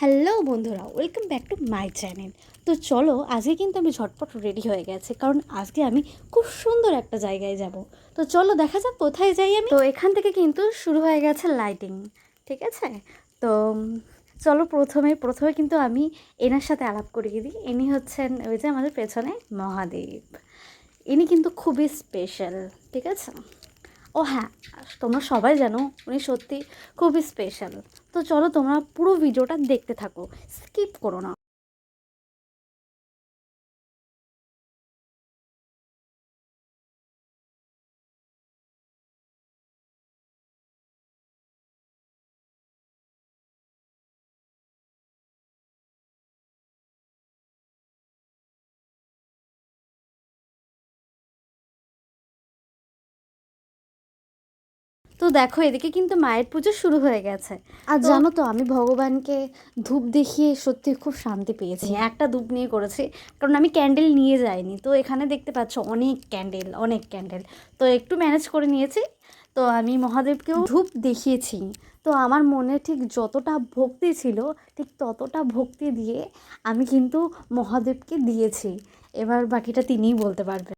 Hello বন্ধুরা, welcome back to my channel. তো চলো, আজকে কিন্তু আমি ঝটপট রেডি হয়ে গেছে, কারণ আজকে আমি খুব সুন্দর একটা জায়গায় যাব। তো চলো, দেখা যাক কোথায় যাই আমি। তো এখান থেকে কিন্তু শুরু হয়ে গেছে লাইটিং ঠিক আছে? তো চলো, প্রথমে প্রথমে কিন্তু আমি এনার সাথে আলাপ করিয়ে দিই। ইনি হচ্ছেন ওই যে আমাদের পেছনে মহাদেব। ইনি কিন্তু খুবই স্পেশাল ঠিক আছে? ও হ্যাঁ তোমরা সবাই জানো উনি সত্যি খুবই স্পেশাল তো চলো তোমরা পুরো ভিডিওটা দেখতে থাকো। স্কিপ করো না। তো দেখো এদিকে কিন্তু মায়ের পুজো শুরু হয়ে গেছে। আর জানো তো আমি ভগবানকে ধূপ দেখিয়ে সত্যি খুব শান্তি পেয়েছি। একটা ধূপ নিয়ে করেছি কারণ আমি ক্যান্ডেল নিয়ে যাইনি। তো এখানে দেখতে পাচ্ছ অনেক ক্যান্ডেল অনেক ক্যান্ডেল। তো একটু ম্যানেজ করে নিয়েছি। তো আমি মহাদেবকেও ধূপ দেখিয়েছি। তো আমার মনে ঠিক যতটা ভক্তি ছিল ঠিক ততটা ভক্তি দিয়ে আমি কিন্তু মহাদেবকে দিয়েছি। এবার বাকিটা তিনিই বলতে পারবেন